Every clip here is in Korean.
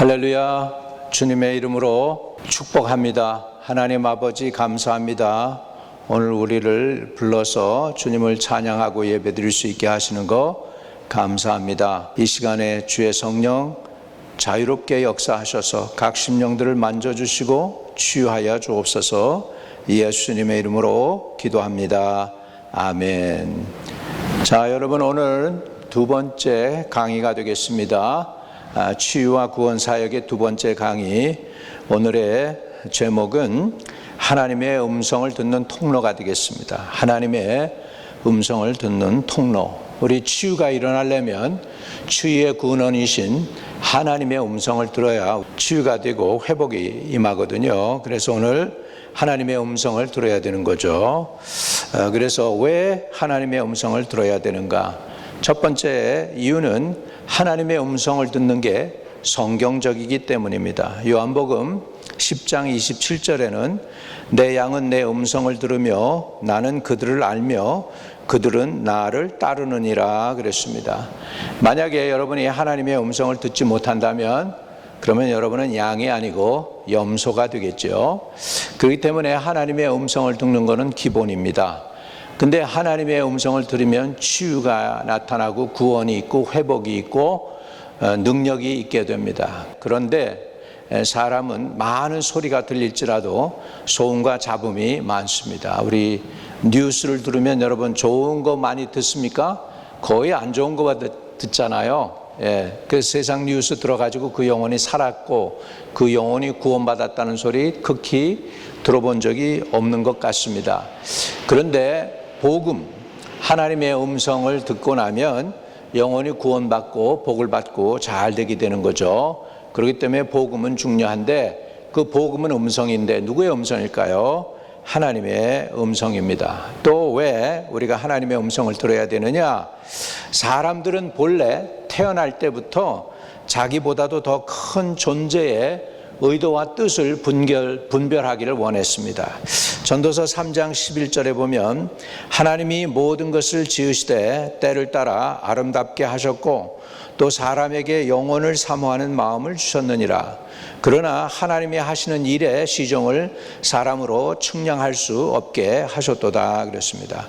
할렐루야. 주님의 이름으로 축복합니다. 하나님 아버지 감사합니다. 오늘 우리를 불러서 주님을 찬양하고 예배드릴 수 있게 하시는 거 감사합니다. 이 시간에 주의 성령 자유롭게 역사하셔서 각 심령들을 만져주시고 치유하여 주옵소서 예수님의 이름으로 기도합니다. 아멘. 자, 여러분 오늘 두 번째 강의가 되겠습니다. 아, 치유와 구원 사역의 두 번째 강의. 오늘의 제목은 하나님의 음성을 듣는 통로가 되겠습니다. 하나님의 음성을 듣는 통로. 우리 치유가 일어나려면 치유의 근원이신 하나님의 음성을 들어야 치유가 되고 회복이 임하거든요. 그래서 오늘 하나님의 음성을 들어야 되는 거죠. 어, 그래서 왜 하나님의 음성을 들어야 되는가? 첫 번째 이유는 하나님의 음성을 듣는 게 성경적이기 때문입니다. 요한복음 10장 27절에는 내 양은 내 음성을 들으며 나는 그들을 알며 그들은 나를 따르느니라 그랬습니다. 만약에 여러분이 하나님의 음성을 듣지 못한다면 그러면 여러분은 양이 아니고 염소가 되겠죠. 그렇기 때문에 하나님의 음성을 듣는 것은 기본입니다. 근데 하나님의 음성을 들으면 치유가 나타나고 구원이 있고 회복이 있고 어, 능력이 있게 됩니다. 그런데 사람은 많은 소리가 들릴지라도 소음과 잡음이 많습니다. 우리 뉴스를 들으면 여러분 좋은 거 많이 듣습니까? 거의 안 좋은 거만 듣잖아요. 예, 그 세상 뉴스 들어가지고 그 영혼이 살았고 그 영혼이 구원받았다는 소리 극히 들어본 적이 없는 것 같습니다. 그런데 복음, 하나님의 음성을 듣고 나면 영혼이 구원받고 복을 받고 잘 되게 되는 거죠. 그렇기 때문에 복음은 중요한데 그 복음은 음성인데 누구의 음성일까요? 하나님의 음성입니다. 또 왜 우리가 하나님의 음성을 들어야 되느냐? 사람들은 본래 태어날 때부터 자기보다도 더 큰 존재의 의도와 뜻을 분별, 분별하기를 원했습니다. 전도서 3장 11절에 보면 하나님이 모든 것을 지으시되 때를 따라 아름답게 하셨고 또 사람에게 영혼을 사모하는 마음을 주셨느니라. 그러나 하나님이 하시는 일의 시정을 사람으로 측량할 수 없게 하셨도다 그랬습니다.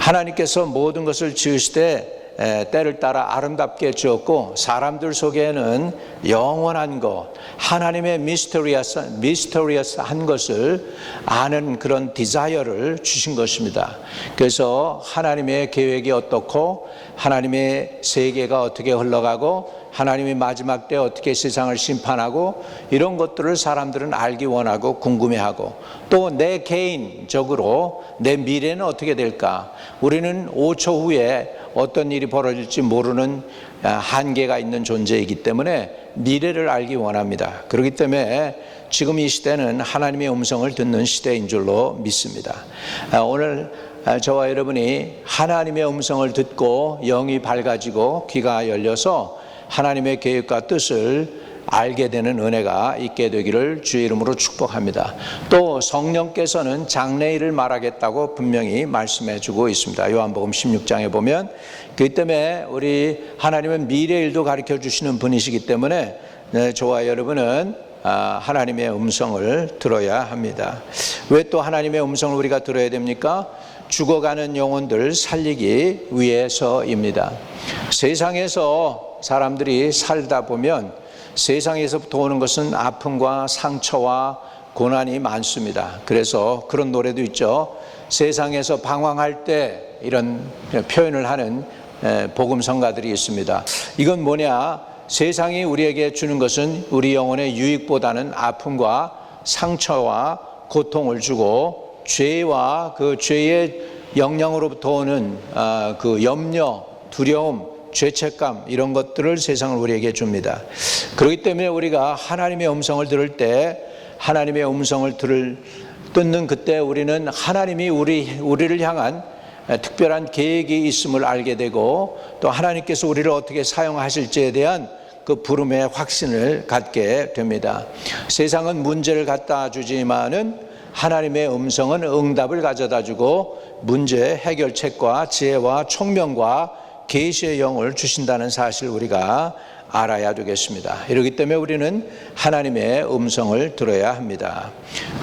하나님께서 모든 것을 지으시되 때를 따라 아름답게 지었고 사람들 속에는 영원한 것, 하나님의 미스터리어스, 미스터리어스한 것을 아는 그런 디자이어를 주신 것입니다. 그래서 하나님의 계획이 어떻고 하나님의 세계가 어떻게 흘러가고 하나님이 마지막 때 어떻게 세상을 심판하고 이런 것들을 사람들은 알기 원하고 궁금해하고 또 내 개인적으로 내 미래는 어떻게 될까? 우리는 5초 후에 어떤 일이 벌어질지 모르는 한계가 있는 존재이기 때문에 미래를 알기 원합니다. 그렇기 때문에 지금 이 시대는 하나님의 음성을 듣는 시대인 줄로 믿습니다. 오늘 저와 여러분이 하나님의 음성을 듣고 영이 밝아지고 귀가 열려서 하나님의 계획과 뜻을 알게 되는 은혜가 있게 되기를 주의 이름으로 축복합니다. 또 성령께서는 장래일을 말하겠다고 분명히 말씀해 주고 있습니다. 요한복음 16장에 보면 그 때문에 우리 하나님은 미래일도 가르쳐 주시는 분이시기 때문에 네, 저와 여러분은 아, 하나님의 음성을 들어야 합니다. 왜 또 하나님의 음성을 우리가 들어야 됩니까? 죽어가는 영혼들 살리기 위해서입니다. 세상에서 사람들이 살다 보면 세상에서부터 오는 것은 아픔과 상처와 고난이 많습니다. 그래서 그런 노래도 있죠. 세상에서 방황할 때 이런 표현을 하는 복음 성가들이 있습니다. 이건 뭐냐? 세상이 우리에게 주는 것은 우리 영혼의 유익보다는 아픔과 상처와 고통을 주고 죄와 그 죄의 영향으로부터 오는 아, 그 염려, 두려움, 죄책감 이런 것들을 세상을 우리에게 줍니다. 그렇기 때문에 우리가 하나님의 음성을 들을 때 하나님의 음성을 들을 듣는 그때 우리는 하나님이 우리 우리를 향한 특별한 계획이 있음을 알게 되고 또 하나님께서 우리를 어떻게 사용하실지에 대한 그 부름의 확신을 갖게 됩니다. 세상은 문제를 갖다 주지만은 하나님의 음성은 응답을 가져다 주고 문제 해결책과 지혜와 총명과 계시의 영을 주신다는 사실 우리가 알아야 되겠습니다. 이렇기 때문에 우리는 하나님의 음성을 들어야 합니다.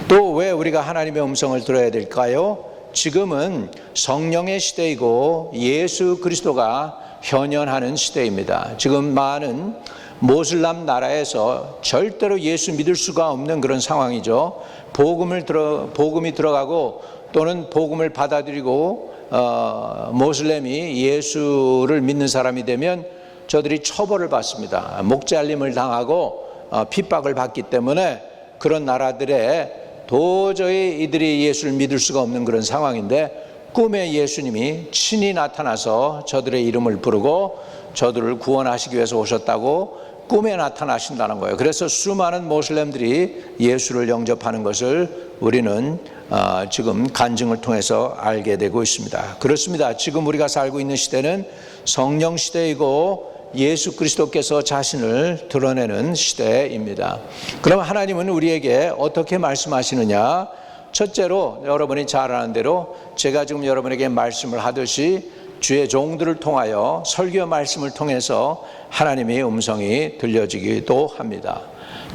또 왜 우리가 하나님의 음성을 들어야 될까요? 지금은 성령의 시대이고 예수 그리스도가 현현하는 시대입니다. 지금 많은 모슬람 나라에서 절대로 예수 믿을 수가 없는 그런 상황이죠. 복음을 들어 복음이 들어가고 또는 복음을 받아들이고 어, 모슬렘이 예수를 믿는 사람이 되면 저들이 처벌을 받습니다. 목잘림을 당하고 어, 핍박을 받기 때문에 그런 나라들에 도저히 이들이 예수를 믿을 수가 없는 그런 상황인데 꿈에 예수님이 친히 나타나서 저들의 이름을 부르고 저들을 구원하시기 위해서 오셨다고 꿈에 나타나신다는 거예요. 그래서 수많은 모슬렘들이 예수를 영접하는 것을 우리는 어, 지금 간증을 통해서 알게 되고 있습니다. 그렇습니다. 지금 우리가 살고 있는 시대는 성령 시대이고 예수 그리스도께서 자신을 드러내는 시대입니다. 그럼 하나님은 우리에게 어떻게 말씀하시느냐? 첫째로 여러분이 잘 아는 대로 제가 지금 여러분에게 말씀을 하듯이 주의 종들을 통하여 설교 말씀을 통해서 하나님의 음성이 들려지기도 합니다.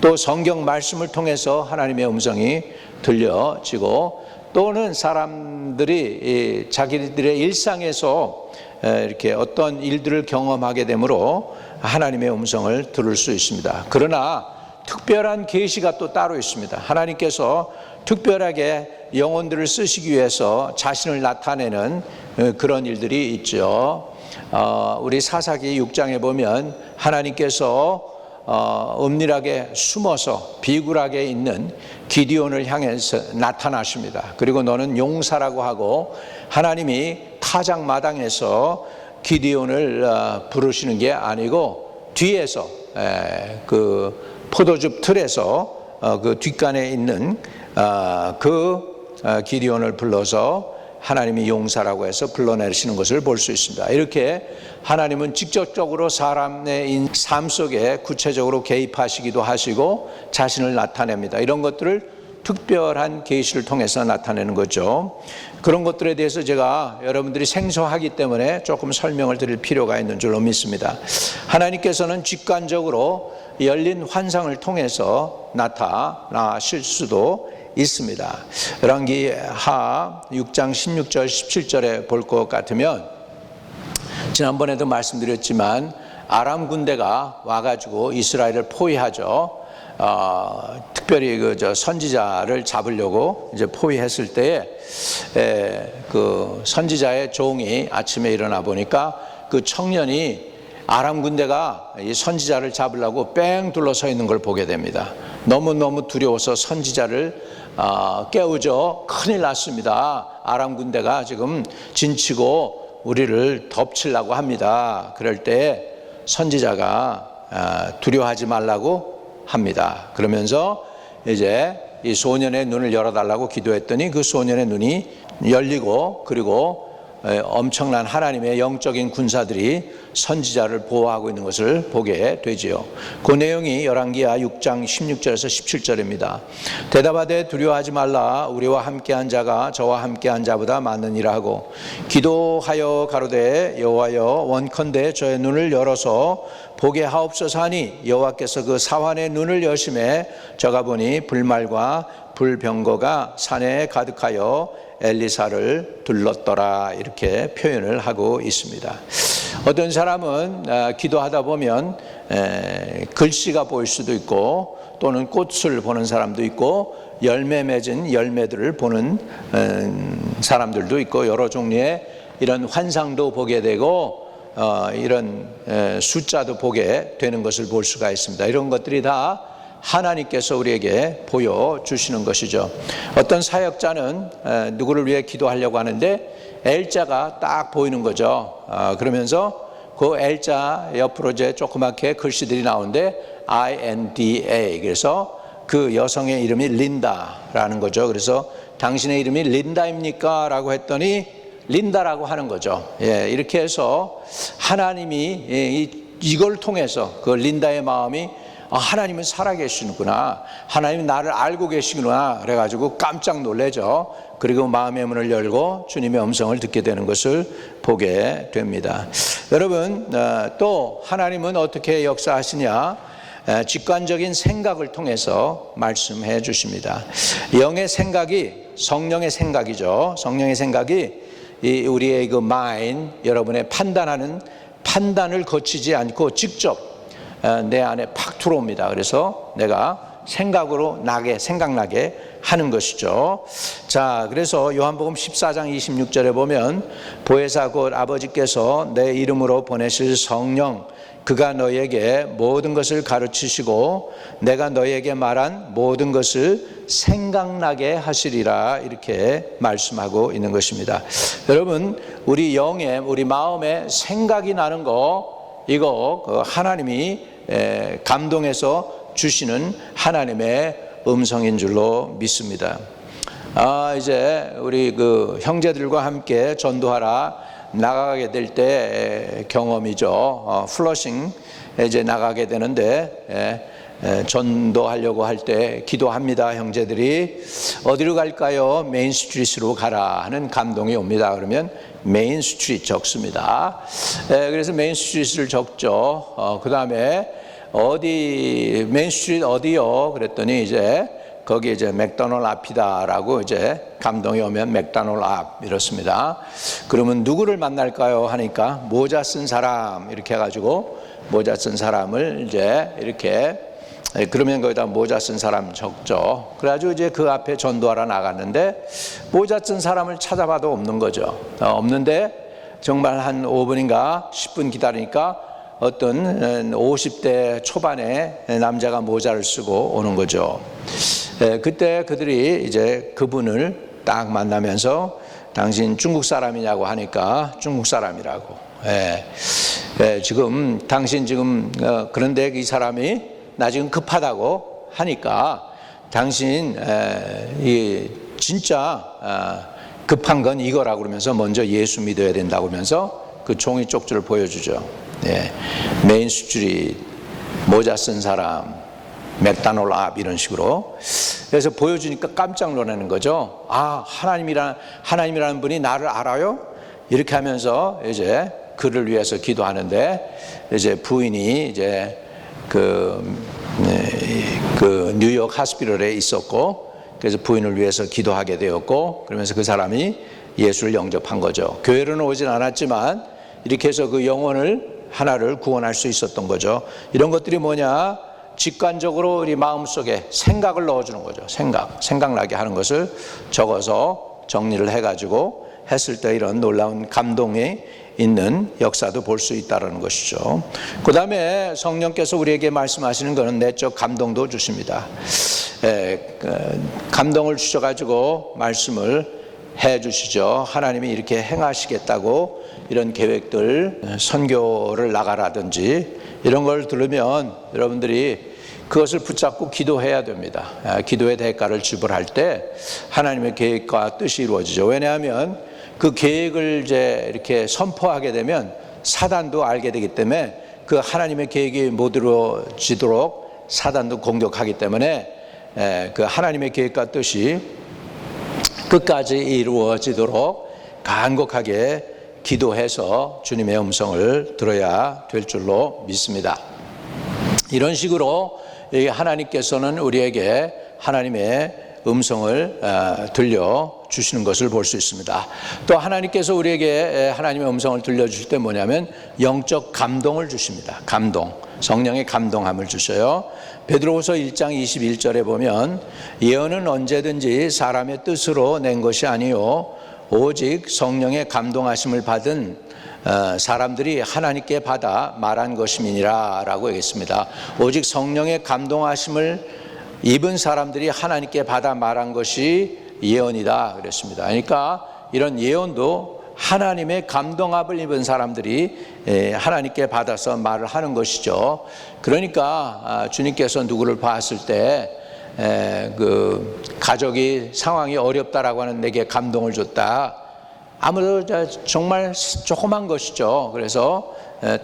또 성경 말씀을 통해서 하나님의 음성이 들려지고 또는 사람들이 자기들의 일상에서 이렇게 어떤 일들을 경험하게 되므로 하나님의 음성을 들을 수 있습니다. 그러나 특별한 계시가 또 따로 있습니다. 하나님께서 특별하게 영혼들을 쓰시기 위해서 자신을 나타내는 그런 일들이 있죠. 어, 우리 사사기 6장에 보면 하나님께서 어, 은밀하게 숨어서 비굴하게 있는 기디온을 향해서 나타나십니다. 그리고 너는 용사라고 하고 하나님이 타작 마당에서 기디온을 어, 부르시는 게 아니고 뒤에서 에, 그 포도즙 틀에서 어, 그 뒷간에 있는 어, 그 어, 기디온을 불러서 하나님이 용사라고 해서 불러내시는 것을 볼 수 있습니다. 이렇게 하나님은 직접적으로 사람의 삶 속에 구체적으로 개입하시기도 하시고 자신을 나타냅니다. 이런 것들을 특별한 계시를 통해서 나타내는 거죠. 그런 것들에 대해서 제가 여러분들이 생소하기 때문에 조금 설명을 드릴 필요가 있는 줄로 믿습니다. 하나님께서는 직관적으로 열린 환상을 통해서 나타나실 수도 있습니다. 열왕기 하 6장 16절 17절에 볼 것 같으면 지난번에도 말씀드렸지만 아람 군대가 와가지고 이스라엘을 포위하죠. 어, 특별히 그 저 선지자를 잡으려고 이제 포위했을 때에 에, 그 선지자의 종이 아침에 일어나 보니까 그 청년이 아람 군대가 이 선지자를 잡으려고 뺑 둘러 서 있는 걸 보게 됩니다. 너무 너무 두려워서 선지자를 어, 깨우죠. 큰일 났습니다. 아람 군대가 지금 진치고 우리를 덮치려고 합니다. 그럴 때 선지자가 어, 두려워하지 말라고 합니다. 그러면서 이제 이 소년의 눈을 열어달라고 기도했더니 그 소년의 눈이 열리고 그리고 엄청난 하나님의 영적인 군사들이 선지자를 보호하고 있는 것을 보게 되지요. 그 내용이 열왕기하 6장 16절에서 17절입니다. 대답하되 두려워하지 말라 우리와 함께한 자가 저와 함께한 자보다 많으니라 하고 기도하여 가로되 여호와여 원컨대 저의 눈을 열어서 보게 하옵소서 하니 여호와께서 그 사환의 눈을 여심해 저가 보니 불말과 불병거가 산에 가득하여 엘리사를 둘렀더라 이렇게 표현을 하고 있습니다. 어떤 사람은 아, 기도하다 보면 글씨가 보일 수도 있고 또는 꽃을 보는 사람도 있고 열매 맺은 열매들을 보는 사람들도 있고 여러 종류의 이런 환상도 보게 되고 어, 이런 숫자도 보게 되는 것을 볼 수가 있습니다. 이런 것들이 다 하나님께서 우리에게 보여주시는 것이죠. 어떤 사역자는 누구를 위해 기도하려고 하는데 L자가 딱 보이는 거죠. 아, 그러면서 그 L자 옆으로 이제 조그맣게 글씨들이 나오는데 INDA 그래서 그 여성의 이름이 린다라는 거죠. 그래서 당신의 이름이 린다입니까? 라고 했더니 린다라고 하는 거죠. 예, 이렇게 해서 하나님이 이걸 통해서 그 린다의 마음이 아, 하나님은 살아계시는구나. 하나님이 나를 알고 계시구나. 그래가지고 깜짝 놀래죠. 그리고 마음의 문을 열고 주님의 음성을 듣게 되는 것을 보게 됩니다. 여러분, 어, 또 하나님은 어떻게 역사하시냐? 에, 직관적인 생각을 통해서 말씀해 주십니다. 영의 생각이 성령의 생각이죠. 성령의 생각이 이 우리의 그 마인 여러분의 판단하는 판단을 거치지 않고 직접 어, 내 안에 팍 들어옵니다. 그래서 내가 생각으로 나게 생각나게 하는 것이죠. 자, 그래서 요한복음 14장 26절에 보면 보혜사 곧 아버지께서 내 이름으로 보내실 성령 그가 너에게 모든 것을 가르치시고 내가 너에게 말한 모든 것을 생각나게 하시리라 이렇게 말씀하고 있는 것입니다. 여러분, 우리 영에 우리 마음에 생각이 나는 거 이거 그 하나님이 에, 감동해서 주시는 하나님의 음성인 줄로 믿습니다. 아, 이제 우리 그 형제들과 함께 전도하라 나가게 될 때 경험이죠. 어, 플러싱 이제 나가게 되는데 에, 에, 전도하려고 할 때 기도합니다. 형제들이 어디로 갈까요? 메인 스트리트로 가라 하는 감동이 옵니다. 그러면 메인 스트리트 적습니다. 에, 그래서 메인 스트리트를 적죠. 어, 그 다음에 어디 메인 스트리트 어디요? 그랬더니 이제 거기 이제 맥도널 앞이다라고 이제 감동이 오면 맥도널 앞 이렇습니다. 그러면 누구를 만날까요? 하니까 모자 쓴 사람 이렇게 해가지고 모자 쓴 사람을 이제 이렇게 그러면 거기다 모자 쓴 사람 적죠. 그래가지고 이제 그 앞에 전도하러 나갔는데 모자 쓴 사람을 찾아봐도 없는 거죠. 어, 없는데 정말 한 5분인가 10분 기다리니까 어떤 50대 초반의 남자가 모자를 쓰고 오는 거죠. 예, 그때 그들이 이제 그분을 딱 만나면서 당신 중국 사람이냐고 하니까 중국 사람이라고. 예, 예, 지금 당신 지금 어, 그런데 이 사람이 나 지금 급하다고 하니까 당신 에, 이 진짜 아, 급한 건 이거라고 그러면서 먼저 예수 믿어야 된다고 그러면서 그 종이 쪽지를 보여주죠. 예, 메인 스트리트 모자 쓴 사람 맥다놀 앞 이런 식으로 그래서 보여주니까 깜짝 놀라는 거죠. 아 하나님이란 하나님이라는 분이 나를 알아요? 이렇게 하면서 이제 그를 위해서 기도하는데 이제 부인이 이제 그, 그 뉴욕 하스피럴에 있었고 그래서 부인을 위해서 기도하게 되었고 그러면서 그 사람이 예수를 영접한 거죠. 교회로는 오진 않았지만 이렇게 해서 그 영혼을 하나를 구원할 수 있었던 거죠. 이런 것들이 뭐냐? 직관적으로 우리 마음속에 생각을 넣어주는 거죠. 생각, 생각나게 하는 것을 적어서 정리를 해가지고 했을 때 이런 놀라운 감동이 있는 역사도 볼 수 있다는 것이죠. 그 다음에 성령께서 우리에게 말씀하시는 것은 내적 감동도 주십니다. 에, 감동을 주셔가지고 말씀을 해 주시죠. 하나님이 이렇게 행하시겠다고 이런 계획들, 선교를 나가라든지 이런 걸 들으면 여러분들이 그것을 붙잡고 기도해야 됩니다. 기도의 대가를 지불할 때 하나님의 계획과 뜻이 이루어지죠. 왜냐하면 그 계획을 이제 이렇게 선포하게 되면 사단도 알게 되기 때문에 그 하나님의 계획이 못 이루어지도록 사단도 공격하기 때문에 그 하나님의 계획과 뜻이 끝까지 이루어지도록 간곡하게 기도해서 주님의 음성을 들어야 될 줄로 믿습니다. 이런 식으로 하나님께서는 우리에게 하나님의 음성을 어, 들려 주시는 것을 볼 수 있습니다. 또 하나님께서 우리에게 하나님의 음성을 들려 주실 때 뭐냐면 영적 감동을 주십니다. 감동. 성령의 감동함을 주셔요. 베드로후서 1장 21절에 보면 예언은 언제든지 사람의 뜻으로 낸 것이 아니요 오직 성령의 감동하심을 받은 어, 사람들이 하나님께 받아 말한 것임이니라라고 얘기했습니다. 오직 성령의 감동하심을 입은 사람들이 하나님께 받아 말한 것이 예언이다 그랬습니다. 그러니까 이런 예언도 하나님의 감동합을 입은 사람들이 하나님께 받아서 말을 하는 것이죠. 그러니까 아, 주님께서 누구를 봤을 때 그 가족이 상황이 어렵다라고 하는 내게 감동을 줬다. 아무래도 정말 조그만 것이죠. 그래서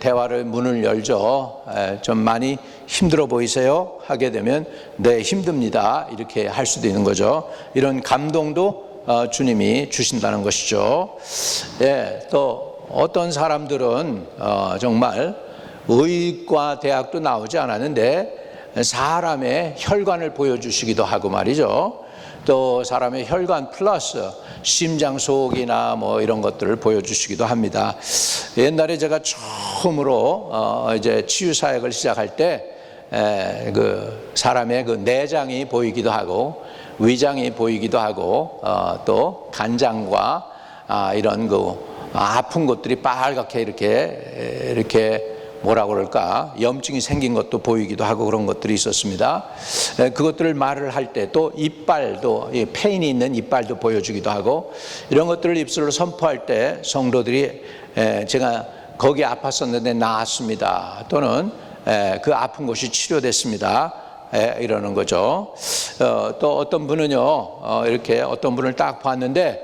대화를 문을 열죠. 좀 많이 힘들어 보이세요? 하게 되면 네 힘듭니다. 이렇게 할 수도 있는 거죠. 이런 감동도 어, 주님이 주신다는 것이죠. 예, 또 어떤 사람들은 어, 정말 의과 대학도 나오지 않았는데 사람의 혈관을 보여주시기도 하고 말이죠. 또 사람의 혈관 플러스 심장 속이나 뭐 이런 것들을 보여주시기도 합니다. 옛날에 제가 처음으로 어 이제 치유 사역을 시작할 때 그 사람의 그 내장이 보이기도 하고 위장이 보이기도 하고 어 또 간장과 아 이런 그 아픈 것들이 빨갛게 이렇게 이렇게 뭐라 그럴까 염증이 생긴 것도 보이기도 하고 그런 것들이 있었습니다. 그것들을 말을 할 때 또 이빨도 페인이 있는 이빨도 보여주기도 하고 이런 것들을 입술로 선포할 때 성도들이 제가 거기 아팠었는데 나았습니다. 또는 그 아픈 곳이 치료됐습니다. 이러는 거죠. 어, 또 어떤 분은요 어, 이렇게 어떤 분을 딱 봤는데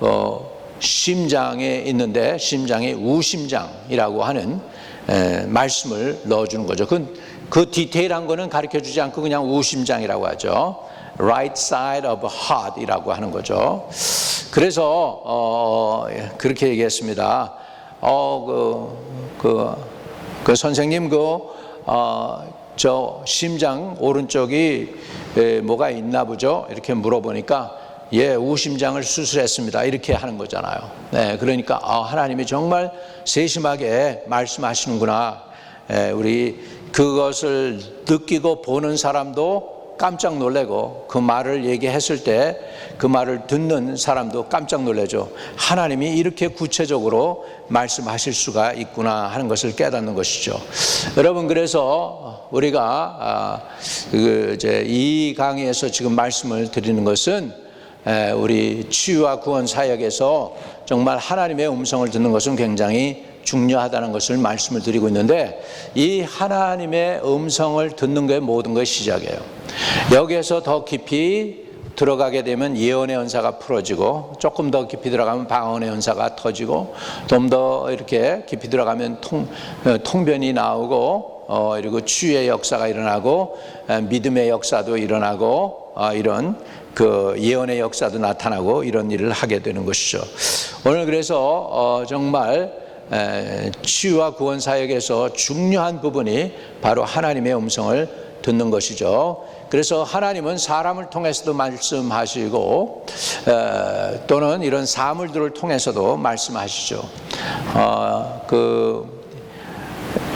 어, 심장에 있는데 심장이 우심장이라고 하는 에, 말씀을 넣어주는 거죠. 그, 그 디테일한 거는 가르쳐 주지 않고 그냥 우심장이라고 하죠. right side of heart이라고 하는 거죠. 그래서 어, 그렇게 얘기했습니다. 어, 그, 그, 그 선생님 그, 어, 저 심장 오른쪽이 에, 뭐가 있나 보죠? 이렇게 물어보니까 예, 우심장을 수술했습니다. 이렇게 하는 거잖아요. 네, 그러니까 아, 하나님이 정말 세심하게 말씀하시는구나. 예, 우리 그것을 느끼고 보는 사람도 깜짝 놀래고 그 말을 얘기했을 때 그 말을 듣는 사람도 깜짝 놀래죠. 하나님이 이렇게 구체적으로 말씀하실 수가 있구나 하는 것을 깨닫는 것이죠. 여러분 그래서 우리가 아, 그 이제 이 강의에서 지금 말씀을 드리는 것은 우리 치유와 구원 사역에서 정말 하나님의 음성을 듣는 것은 굉장히 중요하다는 것을 말씀을 드리고 있는데 이 하나님의 음성을 듣는 게 모든 것의 시작이에요. 여기에서 더 깊이 들어가게 되면 예언의 은사가 풀어지고 조금 더 깊이 들어가면 방언의 은사가 터지고 좀 더 이렇게 깊이 들어가면 통, 통변이 나오고 어, 그리고 치유의 역사가 일어나고 믿음의 역사도 일어나고 어, 이런 그 예언의 역사도 나타나고 이런 일을 하게 되는 것이죠. 오늘 그래서 어, 정말 치유와 구원 사역에서 중요한 부분이 바로 하나님의 음성을 듣는 것이죠. 그래서 하나님은 사람을 통해서도 말씀하시고 또는 이런 사물들을 통해서도 말씀하시죠. 어, 그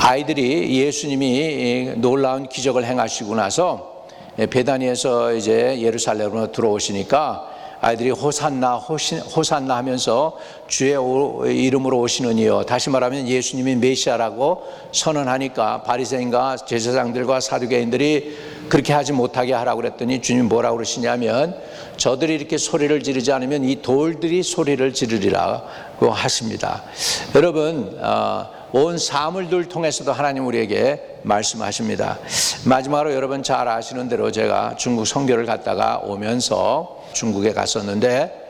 아이들이 예수님이 놀라운 기적을 행하시고 나서 베다니에서 이제 예루살렘으로 들어오시니까 아이들이 호산나 호산나 하면서 주의 이름으로 오시는 이요 다시 말하면 예수님이 메시아라고 선언하니까 바리새인과 제사장들과 사두개인들이 그렇게 하지 못하게 하라고 그랬더니 주님 뭐라고 그러시냐면 저들이 이렇게 소리를 지르지 않으면 이 돌들이 소리를 지르리라고 하십니다. 여러분 어, 온 사물들 통해서도 하나님 우리에게 말씀하십니다. 마지막으로 여러분 잘 아시는 대로 제가 중국 선교를 갔다가 오면서 중국에 갔었는데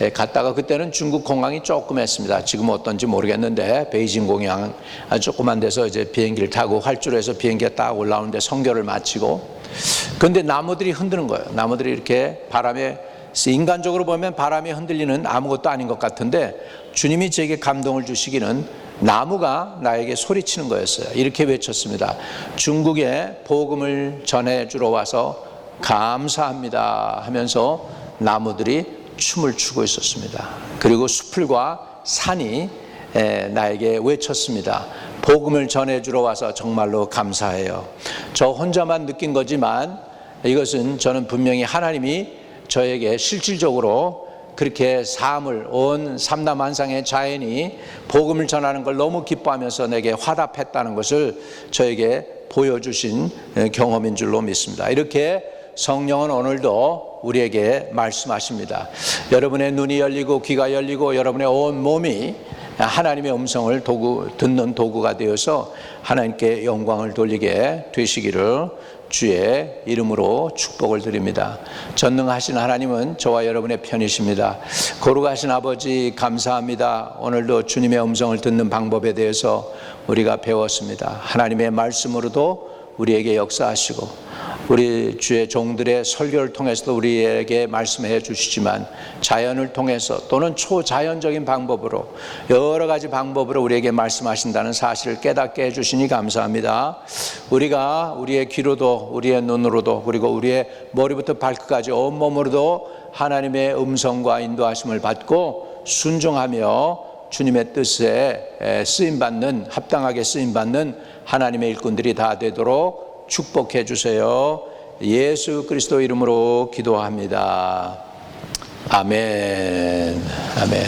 예, 갔다가 그때는 중국 공항이 조금 했습니다. 지금 어떤지 모르겠는데 베이징 공항 조그만 데서 이제 비행기를 타고 활주로에서 비행기가 딱 올라오는데 선교를 마치고 근데 나무들이 흔드는 거예요. 나무들이 이렇게 바람에 인간적으로 보면 바람에 흔들리는 아무것도 아닌 것 같은데 주님이 제게 감동을 주시기는 나무가 나에게 소리치는 거였어요. 이렇게 외쳤습니다. 중국에 복음을 전해주러 와서 감사합니다 하면서 나무들이 춤을 추고 있었습니다. 그리고 수풀과 산이 나에게 외쳤습니다. 복음을 전해주러 와서 정말로 감사해요. 저 혼자만 느낀 거지만 이것은 저는 분명히 하나님이 저에게 실질적으로 그렇게 삶을 온 삼남 한상의 자연이 복음을 전하는 걸 너무 기뻐하면서 내게 화답했다는 것을 저에게 보여주신 경험인 줄로 믿습니다. 이렇게 성령은 오늘도 우리에게 말씀하십니다. 여러분의 눈이 열리고 귀가 열리고 여러분의 온 몸이 하나님의 음성을 도구, 듣는 도구가 되어서 하나님께 영광을 돌리게 되시기를 주의 이름으로 축복을 드립니다. 전능하신 하나님은 저와 여러분의 편이십니다. 거룩하신 아버지 감사합니다. 오늘도 주님의 음성을 듣는 방법에 대해서 우리가 배웠습니다. 하나님의 말씀으로도 우리에게 역사하시고 우리 주의 종들의 설교를 통해서도 우리에게 말씀해 주시지만 자연을 통해서 또는 초자연적인 방법으로 여러 가지 방법으로 우리에게 말씀하신다는 사실을 깨닫게 해 주시니 감사합니다. 우리가 우리의 귀로도 우리의 눈으로도 그리고 우리의 머리부터 발끝까지 온몸으로도 하나님의 음성과 인도하심을 받고 순종하며 주님의 뜻에 쓰임 받는 합당하게 쓰임 받는 하나님의 일꾼들이 다 되도록 축복해 주세요. 예수 그리스도 이름으로 기도합니다. 아멘. 아멘.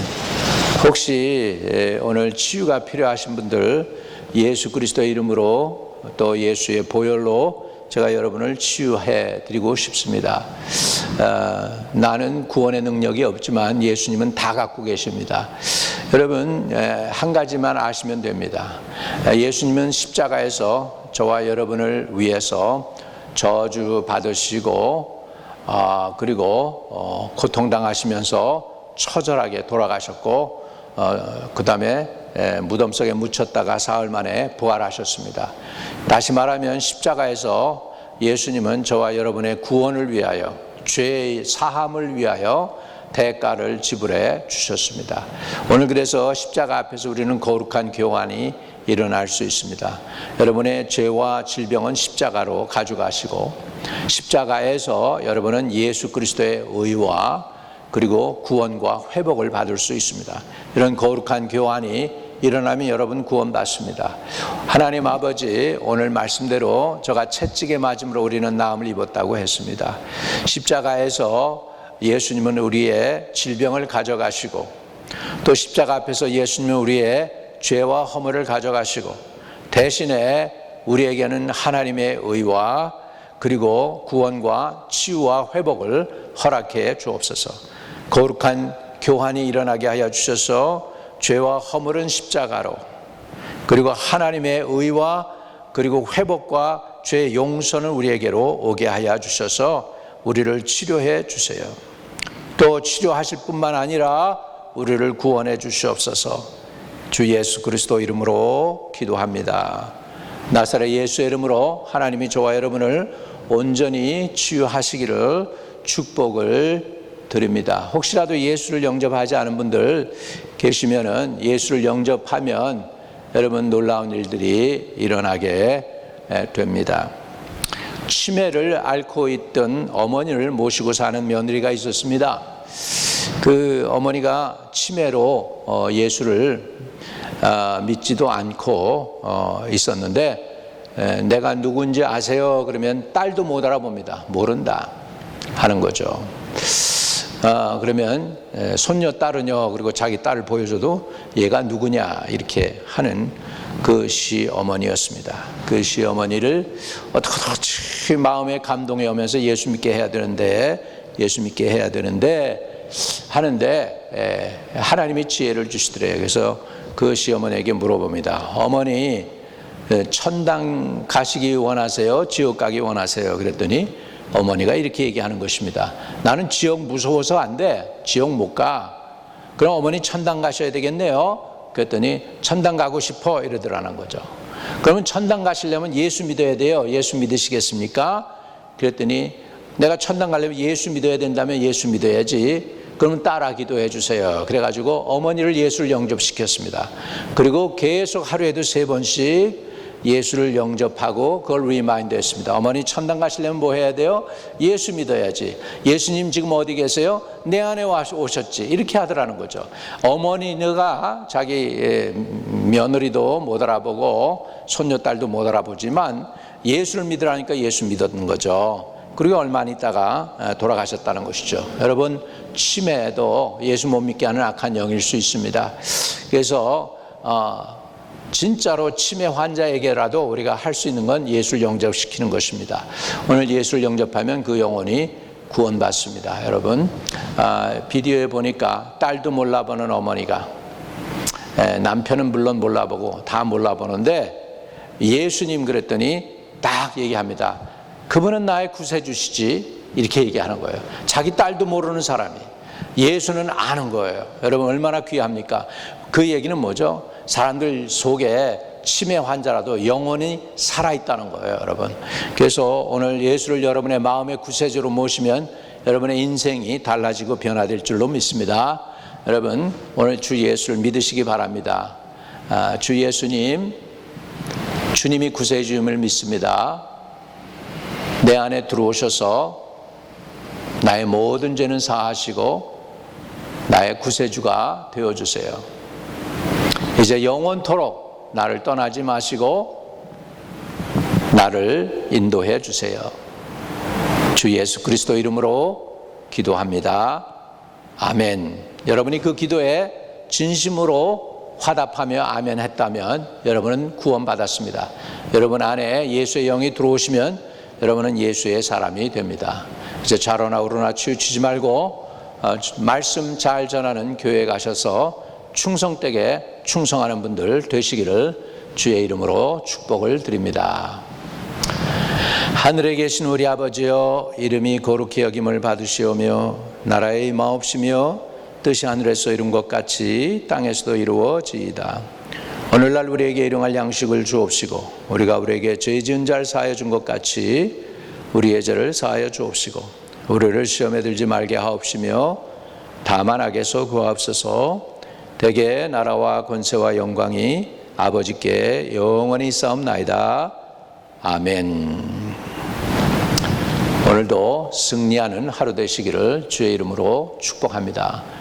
혹시 예, 오늘 치유가 필요하신 분들 예수 그리스도 이름으로 또 예수의 보혈로 제가 여러분을 치유해 드리고 싶습니다. 어, 나는 구원의 능력이 없지만 예수님은 다 갖고 계십니다. 여러분 에, 한 가지만 아시면 됩니다. 에, 예수님은 십자가에서 저와 여러분을 위해서 저주 받으시고 아, 그리고 어, 고통당하시면서 처절하게 돌아가셨고 어, 그 다음에 무덤 속에 묻혔다가 사흘 만에 부활하셨습니다. 다시 말하면 십자가에서 예수님은 저와 여러분의 구원을 위하여 죄의 사함을 위하여 대가를 지불해 주셨습니다. 오늘 그래서 십자가 앞에서 우리는 거룩한 교환이 일어날 수 있습니다. 여러분의 죄와 질병은 십자가로 가져가시고 십자가에서 여러분은 예수 그리스도의 의와 그리고 구원과 회복을 받을 수 있습니다. 이런 거룩한 교환이 일어나면 여러분 구원받습니다. 하나님 아버지 오늘 말씀대로 저가 채찍에 맞음으로 우리는 나음을 입었다고 했습니다. 십자가에서 예수님은 우리의 질병을 가져가시고 또 십자가 앞에서 예수님은 우리의 죄와 허물을 가져가시고 대신에 우리에게는 하나님의 의와 그리고 구원과 치유와 회복을 허락해 주옵소서. 거룩한 교환이 일어나게 하여 주셔서 죄와 허물은 십자가로 그리고 하나님의 의와 그리고 회복과 죄의 용서는 우리에게로 오게 하여 주셔서 우리를 치료해 주세요. 또 치료하실 뿐만 아니라 우리를 구원해 주시옵소서. 주 예수 그리스도 이름으로 기도합니다. 나사렛 예수의 이름으로 하나님이 저와 여러분을 온전히 치유하시기를 축복을 드립니다. 혹시라도 예수를 영접하지 않은 분들 계시면은 예수를 영접하면 여러분 놀라운 일들이 일어나게 됩니다. 치매를 앓고 있던 어머니를 모시고 사는 며느리가 있었습니다. 그 어머니가 치매로 어, 예수를 아, 믿지도 않고 어, 있었는데 내가 누군지 아세요? 그러면 딸도 못 알아봅니다. 모른다 하는 거죠. 아, 그러면 손녀 딸은요, 그리고 자기 딸을 보여줘도 얘가 누구냐 이렇게 하는 그 시어머니였습니다. 그 시어머니를 어떻게 마음에 감동이 오면서 예수 믿게 해야 되는데 예수 믿게 해야 되는데 하는데 하나님이 지혜를 주시더래요. 그래서 그 시어머니에게 물어봅니다. 어머니 천당 가시기 원하세요? 지옥 가기 원하세요? 그랬더니 어머니가 이렇게 얘기하는 것입니다. 나는 지옥 무서워서 안 돼. 지옥 못 가. 그럼 어머니 천당 가셔야 되겠네요. 그랬더니 천당 가고 싶어 이러더라는 거죠. 그러면 천당 가시려면 예수 믿어야 돼요. 예수 믿으시겠습니까? 그랬더니 내가 천당 가려면 예수 믿어야 된다면 예수 믿어야지. 그러면 따라 기도해 주세요. 그래가지고 어머니를 예수를 영접시켰습니다. 그리고 계속 하루에도 세 번씩 예수를 영접하고 그걸 리마인드 했습니다. 어머니 천당 가시려면 뭐 해야 돼요? 예수 믿어야지. 예수님 지금 어디 계세요? 내 안에 오셨지. 이렇게 하더라는 거죠. 어머니가 자기 며느리도 못 알아보고 손녀딸도 못 알아보지만 예수를 믿으라니까 예수 믿었는 거죠. 그리고 얼마 있다가 돌아가셨다는 것이죠. 여러분 치매도 예수 못 믿게 하는 악한 영일 수 있습니다. 그래서 어, 진짜로 치매 환자에게라도 우리가 할 수 있는 건 예수를 영접시키는 것입니다. 오늘 예수를 영접하면 그 영혼이 구원받습니다. 여러분 아, 비디오에 보니까 딸도 몰라보는 어머니가 에, 남편은 물론 몰라보고 다 몰라보는데 예수님 그랬더니 딱 얘기합니다. 그분은 나의 구세주시지 이렇게 얘기하는 거예요. 자기 딸도 모르는 사람이 예수는 아는 거예요. 여러분 얼마나 귀합니까? 그 얘기는 뭐죠? 사람들 속에 치매 환자라도 영혼이 살아있다는 거예요, 여러분. 그래서 오늘 예수를 여러분의 마음의 구세주로 모시면 여러분의 인생이 달라지고 변화될 줄로 믿습니다. 여러분, 오늘 주 예수를 믿으시기 바랍니다. 아, 주 예수님, 주님이 구세주임을 믿습니다. 내 안에 들어오셔서 나의 모든 죄는 사하시고 나의 구세주가 되어 주세요. 이제 영원토록 나를 떠나지 마시고 나를 인도해 주세요. 주 예수 그리스도 이름으로 기도합니다. 아멘. 여러분이 그 기도에 진심으로 화답하며 아멘 했다면 여러분은 구원받았습니다. 여러분 안에 예수의 영이 들어오시면 여러분은 예수의 사람이 됩니다. 이제 좌로나 우로나 치우치지 말고 어, 말씀 잘 전하는 교회에 가셔서 충성되게 충성하는 분들 되시기를 주의 이름으로 축복을 드립니다. 하늘에 계신 우리 아버지여 이름이 거룩히 여김을 받으시오며 나라의 임하옵시며 뜻이 하늘에서 이룬 것 같이 땅에서도 이루어지이다. 오늘날 우리에게 일용할 양식을 주옵시고 우리가 우리에게 죄 지은 자를 사하여 준 것 같이 우리의 죄를 사하여 주옵시고 우리를 시험에 들지 말게 하옵시며 다만 악에서 구하옵소서 대개 나라와 권세와 영광이 아버지께 영원히 싸움나이다. 아멘. 오늘도 승리하는 하루 되시기를 주의 이름으로 축복합니다.